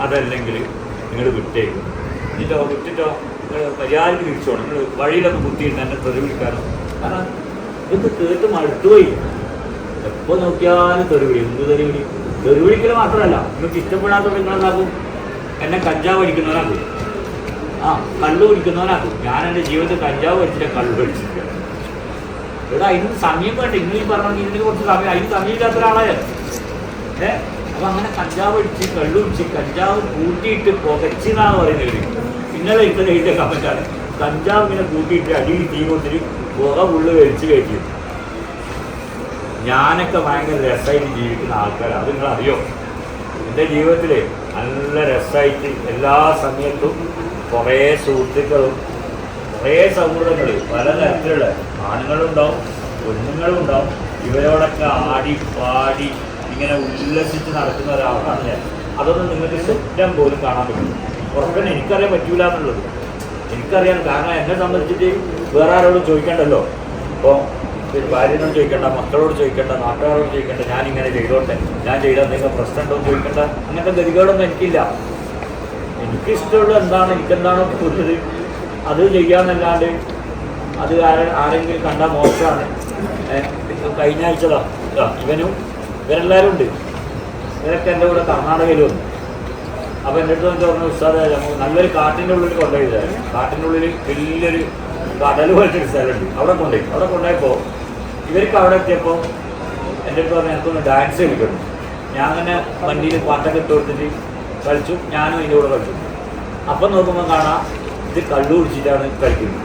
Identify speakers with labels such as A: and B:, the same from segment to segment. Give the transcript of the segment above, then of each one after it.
A: അതല്ലെങ്കിൽ നിങ്ങൾ വിട്ടേക്കും. എന്നിട്ടോ വിട്ടിട്ടോ? നിങ്ങൾ മര്യാദയ്ക്ക് തിരിച്ചോണം നിങ്ങൾ വഴിയിലൊക്കെ കുത്തിയിട്ട് എന്നെ തെറി വിളിക്കാനോ കാരണം ഇതൊക്കെ കേട്ട് മടുത്തുപോയി എപ്പോൾ നോക്കിയാലും തെറി വിളി എന്ത് തെറി വിളി തെറി വിളിക്കൽ മാത്രമല്ല. നിങ്ങൾക്ക് ഇഷ്ടപ്പെടാത്ത നിങ്ങളെന്താക്കും? എന്നെ കഞ്ചാവ് അടിക്കുന്നവനാക്കും ആ കള്ളു കുടിക്കുന്നവനാക്കും ഞാൻ എന്റെ ജീവിതത്തിൽ കഞ്ചാവ് വലിച്ചിട്ട് കള്ളു കഴിച്ചിട്ടില്ല ഇവിടെ അതിന് സമയം വേണ്ട ഇംഗ്ലീഷ് ഈ പറഞ്ഞ ഇതിന് കുറച്ച് സമയം അതിന് സമയമില്ലാത്ത ഒരാളായ? ഏ? അപ്പൊ അങ്ങനെ കഞ്ചാവ് അടിച്ച് കള്ളുടിച്ച് കഞ്ചാവ് കൂട്ടിയിട്ട് പുകച്ചെന്നാണ് പറയുന്നത് ഇന്നലെ ഇന്നലെ ഇതിന്റെ കമന്റാണ്. കഞ്ചാവ് ഇങ്ങനെ കൂട്ടിയിട്ട് അടിയിൽ തീ കൊണ്ടിട്ട് പുക ഉള്ളു വലിച്ചു കയറ്റി. ഞാനൊക്കെ ഭയങ്കര രസമായിട്ട് ജീവിക്കുന്ന ആൾക്കാരാണ് അത് നിങ്ങൾ അറിയോ എന്റെ ജീവിതത്തിൽ നല്ല രസമായിട്ട് എല്ലാ സമയത്തും കുറേ സുഹൃത്തുക്കളും കുറേ സൗഹൃദങ്ങൾ പലതരത്തിലുള്ള ആണുങ്ങളുണ്ടാവും പെണ്ണുങ്ങളും ഉണ്ടാവും ഇവരോടൊക്കെ ആടി പാടി ഇങ്ങനെ ഉല്ലസിച്ച് നടക്കുന്ന ഒരാളാണ് ഞാൻ. അതൊന്നും നിങ്ങൾക്ക് സ്വപ്നം പോലും കാണാൻ പറ്റും ഉറപ്പിന് എനിക്കറിയാൻ പറ്റൂല എന്നുള്ളത്. എനിക്കറിയാം. കാരണം എന്നെ സംബന്ധിച്ചിട്ട് വേറെ ആരോടും ചോദിക്കണ്ടല്ലോ. ഇപ്പോൾ ഭാര്യനോട് ചോദിക്കേണ്ട മക്കളോട് ചോദിക്കേണ്ട നാട്ടുകാരോട് ചോദിക്കേണ്ട ഞാൻ ഇങ്ങനെ ചെയ്തോട്ടെ. ഞാൻ ചെയ്ത എന്തെങ്കിലും പ്രശ്നം ഉണ്ടോ ചോദിക്കണ്ട. അങ്ങനത്തെ ഗതികേടൊന്നും എനിക്കില്ല. എനിക്ക് ഇഷ്ടമുള്ള എന്താണ് എനിക്കെന്താണോ തോന്നുന്നത്? അത് ചെയ്യാന്നല്ലാണ്ട് അത് ആരെ ആരെങ്കിലും കണ്ട മോശമാണ്. കഴിഞ്ഞ ആഴ്ചതാ ഇവനും ഇവരെല്ലാവരും ഉണ്ട്. ഇവരൊക്കെ എന്റെ കൂടെ കർണാടകയിലും ഉണ്ട്. അപ്പോൾ എന്റെ അടുത്ത് വന്നിട്ട് പറഞ്ഞു ഉസ്താദ് നമുക്ക് നല്ലൊരു കാട്ടിന്റെ ഉള്ളിൽ കൊണ്ടുപോയതായിരുന്നു കാട്ടിന്റെ ഉള്ളിൽ വലിയൊരു കടൽ പോലത്തെ സ്ഥലമുണ്ട്. അവിടെ കൊണ്ടുപോയി. അവിടെ കൊണ്ടുപോയപ്പോൾ ഇവർക്ക് അവിടെ എത്തിയപ്പോൾ എന്റെ അടുത്ത് പറഞ്ഞു എനിക്കൊന്ന് ഡാൻസ് കളിക്കണം. ഞാൻ അങ്ങനെ വണ്ടിയിൽ പാട്ടൊക്കെ ഇട്ട് കൊടുത്തിട്ട് കളിച്ചു. ഞാനും ഇതിന്റെ കൂടെ കളിച്ചു. അപ്പം നോക്കുമ്പോൾ കാണാം ഇത് കള്ളു കുടിച്ചിട്ടാണ് കളിക്കുന്നത്.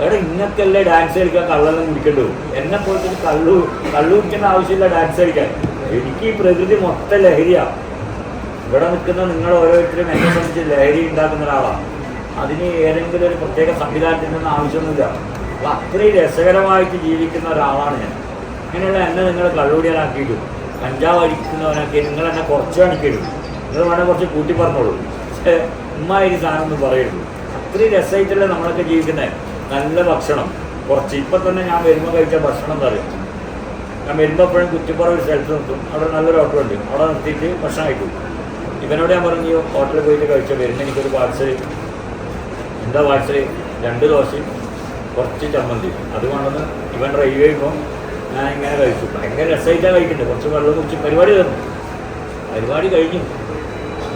A: എവിടെ ഇങ്ങനത്തെ ഡാൻസ് കളിക്കാൻ കള്ളെല്ലാം കുടിക്കണ്ടു? എന്നെ പോലത്തെ കള്ളു കള്ളു കുടിക്കേണ്ട ആവശ്യമില്ല ഡാൻസ് കളിക്കാൻ. എനിക്ക് ഈ പ്രകൃതി മൊത്തം ലഹരിയാണ് ഇവിടെ നിൽക്കുന്ന നിങ്ങൾ ഓരോരുത്തരും എന്നെ സംബന്ധിച്ച് ലഹരി ഉണ്ടാക്കുന്ന ഒരാളാണ് അതിന് ഏതെങ്കിലും ഒരു പ്രത്യേക സംവിധാനത്തിൽ നിന്ന് ആവശ്യമൊന്നുമില്ല. അപ്പം അത്രയും രസകരമായിട്ട് ജീവിക്കുന്ന ഒരാളാണ് ഞാൻ. അങ്ങനെയുള്ള എന്നെ നിങ്ങൾ കള്ളുകൂടിയാനാക്കിയിട്ടു കഞ്ചാവ് അടിക്കുന്നവനാക്കി നിങ്ങൾ എന്നെ കുറച്ച് കാണിക്കരുത്. നിങ്ങൾ വേണേൽ കുറച്ച് കൂട്ടി പറഞ്ഞോളൂ പക്ഷേ ഉമ്മാതിരി സാധനം ഒന്നും പറയരുത്. അത്രയും രസമായിട്ടല്ലേ നമ്മളൊക്കെ ജീവിക്കുന്നത് നല്ല ഭക്ഷണം. കുറച്ച് ഇപ്പം തന്നെ ഞാൻ വരുമ്പോൾ കഴിച്ച ഭക്ഷണം എന്താ പറയുക ഞാൻ വരുമ്പോൾ എപ്പോഴും കുറ്റിപ്പുറം ഒരു സ്ഥലത്ത് നിർത്തും. അവിടെ നല്ലൊരു ഹോട്ടലുണ്ട് അവിടെ നിർത്തിയിട്ട് ഭക്ഷണം കഴിക്കും. ഇവനോട് ഞാൻ പറഞ്ഞു ഹോട്ടലിൽ പോയിട്ട് കഴിച്ചാൽ വരുന്ന എനിക്കൊരു പാഴ്സൽ എന്താ പാഴ്സൽ രണ്ട് ദോശയും കുറച്ച് ചമ്മന്തി അത് കൊണ്ടുവന്ന് ഇവൻ ഡ്രൈവ് ചെയ്യുമ്പോൾ ഞാൻ ഇങ്ങനെ കഴിച്ചു. ഭയങ്കര രസമായിട്ടാണ് കഴിക്കുന്നത് കുറച്ച് വെള്ളം കുറച്ച് പരിപാടി തന്നു പരിപാടി കഴിഞ്ഞു.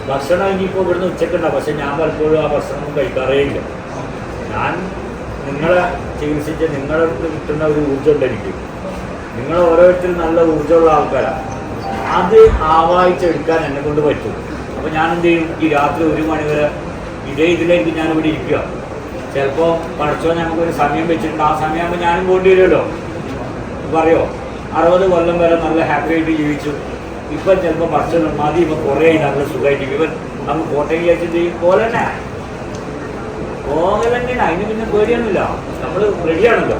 A: ഭക്ഷണം ഇനിയിപ്പോൾ ഇവിടുന്ന് ഉച്ചക്കുണ്ടാവും പക്ഷെ ഞാൻ പലപ്പോഴും ആ ഭക്ഷണം കഴിക്കാറേ ഇല്ല. ഞാൻ നിങ്ങളെ ചികിത്സിച്ച് അടുത്ത് കിട്ടുന്ന ഒരു ഊർജമുണ്ട് എനിക്ക്. നിങ്ങൾ ഓരോരുത്തരും നല്ല ഊർജമുള്ള ആൾക്കാരാണ് അത് ആവാഹിച്ചെടുക്കാൻ എന്നെ കൊണ്ട് പറ്റും. അപ്പോൾ ഞാൻ എന്ത് ചെയ്യും? ഈ രാത്രി ഒരു മണി വരെ ഇതേ ഞാൻ ഇവിടെ ഇരിക്കുക ചിലപ്പോൾ പഠിച്ചോ ഞങ്ങൾക്കൊരു സമയം വെച്ചിട്ടുണ്ട്. ആ സമയമാകുമ്പോൾ ഞാനും പോണ്ടി വരുമല്ലോ. പറയോ? അറുപത് കൊല്ലം വരെ നല്ല ഹാപ്പി ആയിട്ട് ജീവിച്ചു. ഇപ്പം ചിലപ്പോൾ പഠിച്ചോ മതി. ഇപ്പം കുറേ നല്ല സുഖമായിട്ട് ഇവൻ നമ്മൾ കോട്ടയം വിചാരിച്ചിട്ട് പോലെ തന്നെ പോകൽ തന്നെയാണ് അതിന് പിന്നെ പേടിയൊന്നുമില്ല. നമ്മൾ റെഡിയാണല്ലോ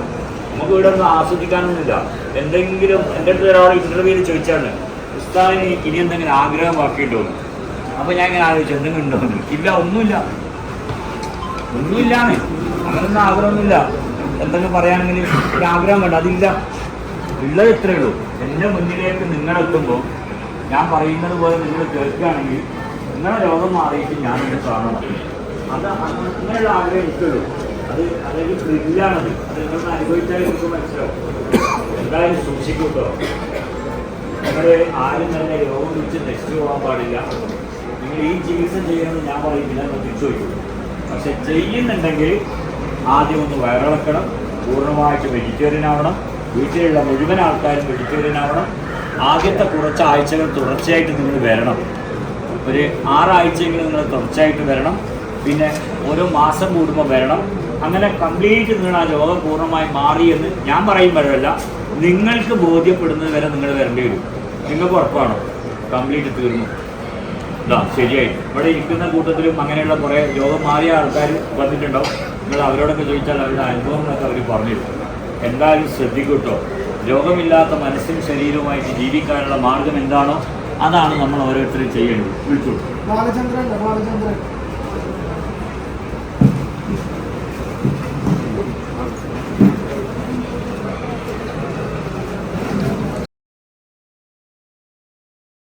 A: നമുക്ക് ഇവിടെ ഒന്നും ആസ്വദിക്കാനൊന്നുമില്ല. എന്തെങ്കിലും എന്റെ അടുത്ത് ഒരാൾ ഇന്റർവ്യൂവിൽ ചോദിച്ചാണ് ഉസ്താവിന് ഇനി എന്തെങ്കിലും ആഗ്രഹം ബാക്കിയുണ്ടോ? അപ്പോൾ ഞാൻ ഇങ്ങനെ ആലോചിച്ചു എന്തെങ്കിലും ഉണ്ടോ? ഇല്ല ഒന്നുമില്ല. ഒന്നുമില്ലാണ് അങ്ങനൊന്നും ആഗ്രഹമൊന്നുമില്ല. എന്തെങ്കിലും പറയുകയാണെങ്കിൽ ഒരു ആഗ്രഹം വേണ്ട. അതില്ല. ഉള്ളത് ഇത്രയേ ഉള്ളൂ. എന്റെ മുന്നിലേക്ക് നിങ്ങളെത്തുമ്പോൾ ഞാൻ പറയുന്നത് പോലെ നിങ്ങൾ കേൾക്കുകയാണെങ്കിൽ നിങ്ങളുടെ രോഗം മാറിയിട്ട് ഞാൻ കാണണം. അത് അങ്ങനെയുള്ള ആഗ്രഹം എനിക്കുള്ളൂ. അത് അതായത് ത്രില്ലാണത്. അത് നിങ്ങളൊന്ന് അനുഭവിച്ചാൽ നിങ്ങൾക്ക് മനസ്സിലാവും. എന്തായാലും സൂക്ഷിക്കൂട്ടോ. നിങ്ങൾ ആരും തന്നെ രോഗം വിളിച്ച് നശിച്ചു പോകാൻ പാടില്ല. നിങ്ങൾ ഈ ചികിത്സ ചെയ്യണമെന്ന് ഞാൻ പറയുന്നില്ല എന്ന് തിരിച്ചു വയ്ക്കും പക്ഷെ ചെയ്യുന്നുണ്ടെങ്കിൽ ആദ്യം ഒന്ന് വയറിളക്കണം. പൂർണമായിട്ട് വെജിറ്റേറിയൻ ആവണം. വീട്ടിലുള്ള മുഴുവൻ ആൾക്കാരും വെജിറ്റേറിയൻ ആവണം. ആദ്യത്തെ കുറച്ച് ആഴ്ചകൾ തുടർച്ചയായിട്ട് നിങ്ങൾ വരണം. ഒരു ആറാഴ്ചയെങ്കിലും നിങ്ങൾ തുടർച്ചയായിട്ട് വരണം. പിന്നെ ഓരോ മാസം കൂടുമ്പോൾ വരണം. അങ്ങനെ കംപ്ലീറ്റ് നിങ്ങൾ ആ രോഗം പൂർണമായി മാറി എന്ന് ഞാൻ പറയുമ്പോഴല്ല നിങ്ങൾക്ക് ബോധ്യപ്പെടുന്നത് വരെ നിങ്ങൾ വരേണ്ടി വരും. നിങ്ങൾക്ക് ഉറപ്പാണോ? കംപ്ലീറ്റ് തീർന്നു. ഇതാ ശരിയായി. ഇവിടെ ഇരിക്കുന്ന കൂട്ടത്തിലും അങ്ങനെയുള്ള കുറേ രോഗം മാറിയ ആൾക്കാർ വന്നിട്ടുണ്ടാവും. നിങ്ങൾ അവരോടൊക്കെ ചോദിച്ചാൽ അവരുടെ അനുഭവങ്ങളൊക്കെ അവർ പറഞ്ഞിരുന്നു എന്തായാലും ശ്രദ്ധിക്കൂട്ടോ രോഗമില്ലാത്ത മനസ്സും ശരീരവുമായിട്ട് ജീവിക്കാനുള്ള മാർഗം എന്താണോ അതാണ് നമ്മൾ ഓരോരുത്തരും ചെയ്യേണ്ടത്. വിളിച്ചോളൂ.
B: ബാലചന്ദ്രൻ ബാലചന്ദ്രൻ.